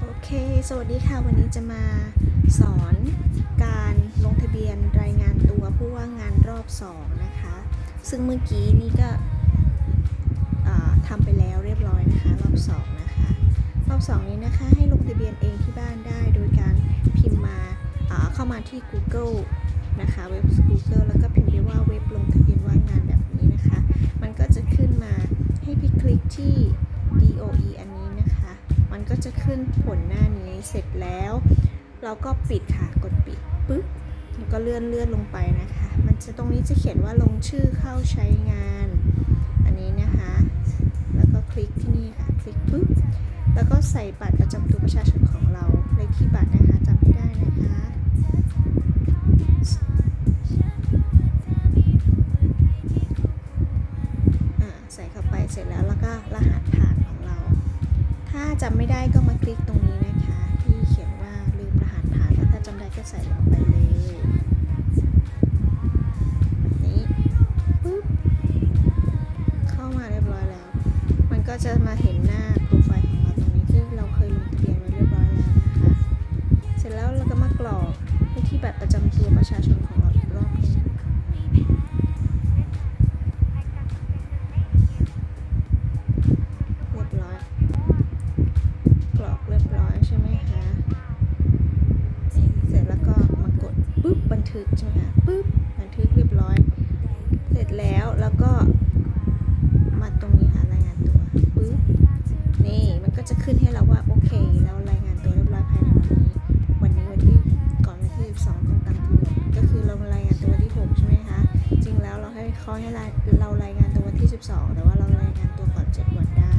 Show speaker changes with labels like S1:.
S1: โอเค สวัสดีค่ะ วันนี้จะมาสอนการลงทะเบียนรายงานตัวผู้ว่างงานรอบ 2 นะคะ ซึ่งเมื่อกี้นี่ก็ทำไปแล้วเรียบร้อยนะคะ รอบ 2 นะคะ รอบ 2 นี้นะคะ ให้ลงทะเบียนเองที่บ้านได้โดยการพิมพ์มาอ่าเข้ามาที่ Google นะคะเว็บ Google แล้วก็พิมพ์ไปว่าเว็บลงทะเบียนว่างงานแบบนี้นะคะ มันก็จะขึ้นมาให้พี่คลิกที่ DOE ก็จะขึ้นผลหน้านี้เสร็จแล้ว เราก็ปิดค่ะกดปิดปึ๊บแล้วก็เลื่อนเลื่อนลงไปนะคะ มันจะตรงนี้จะเขียนว่าลงชื่อเข้าใช้งาน อันนี้นะคะ แล้วก็คลิกที่นี่ค่ะคลิกปึ๊บแล้วก็ใส่บัตรประจำตัวประชาชนของเราเลขที่บัตรนะคะจำให้ได้นะคะอ่าใส่เข้าไปเสร็จแล้วแล้วก็รหัสผ่านของเรา ถ้าจำไม่ได้ก็มาคลิกตรงนี้นะคะ ที่เขียนว่าลืมรหัสผ่านแล้วถ้าจำได้ก็ใส่ลงไปเลยนี้ปึ๊บเข้ามาเรียบร้อยแล้ว มันก็จะมาเห็นหน้าโปรไฟล์ของเราตรงนี้ที่เราเคยลงทะเบียนไว้เรียบร้อยแล้วนะคะ เสร็จแล้วเราก็มากรอกเลขที่บัตรประจำตัวประชาชนันทึกใช่ไหมคะปึ๊บบันทึกเรียบร้อย เสร็จแล้วแล้วก็มาตรงนี้ค่ะรายงานตัวปึ๊บนี่มันก็จะขึ้นให้เราว่าโอเคแล้วรายงานตัวเรียบร้อยภายในวันนี้วันนี้วันที่ก่อนวันที่สองตรงตามตัวก็คือเรารายงานตัววันที่6ใช่ไหมคะจริงแล้วเราให้เขาให้เรารายงานตัววันที่ 12 แต่ว่าเรารายงานตัวก่อน7วันได้